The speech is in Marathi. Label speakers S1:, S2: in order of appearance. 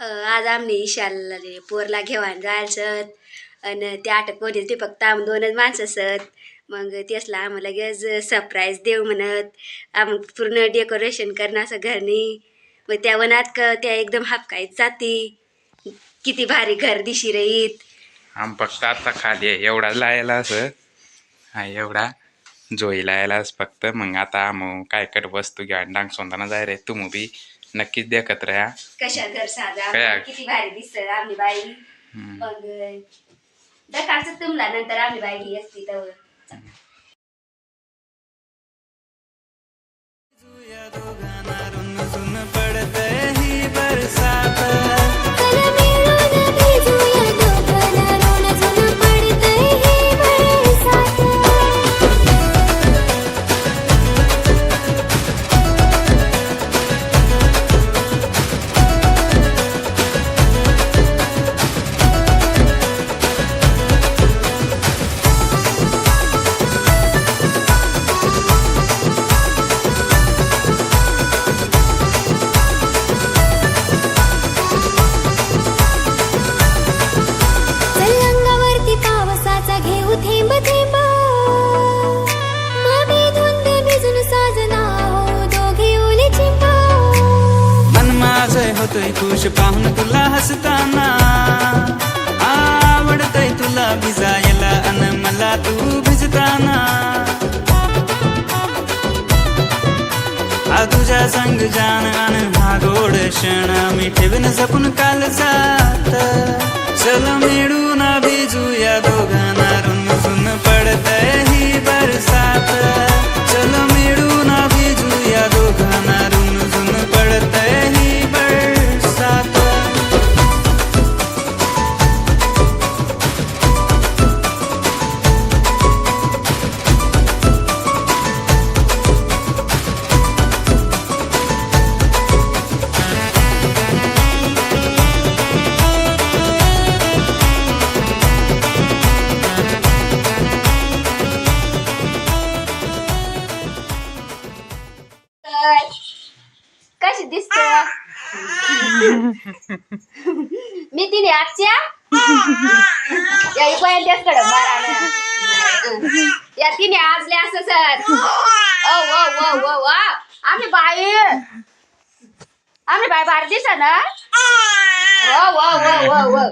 S1: आज आम्ही ईशाला रे पोरला घेवान जायचं आणि त्या आठ ते फक्त आम्ही दोनच माणसं असत. मग तेसला आम्हाला लगेच सरप्राईज देऊ म्हणत. आम पूर्ण डेकोरेशन करणं असं घरनी. मग त्या वनात क त्या एकदम हापकायत जाती. किती भारी घर दिशी रहीत
S2: आम फक्त आता खाली आहे एवढा लायला असं. हा एवढा. जोई लायलाच फक्त. मग आता आम काय कट वस्तू घ्या डांग सोंदाना जाय रे तुम्ही बी. नक्कीच देखत राहा
S1: कशा घर साधा
S2: काय?
S1: किती भारी दिसत आम्ही बाई
S2: हम्म.
S1: मग दकाळचं तुमला नंतर आम्ही बाई ही असती तर
S3: होतोय खुश पाहून तुला हसताना. आवडतय तुला भिजायला अन मला तू भिजताना. तुझ्या संग जाण अन हा गोड क्षण मी ठेवन जपून काल जात. चल
S1: दिसत मी तिने आजच्या या इकडे मारा या तिने आजले असं सर. ओ ओ ओ ओ आम्ही बाई आम्ही बाई बाहेर दिसा ना ओ ओ ओ ओ ओ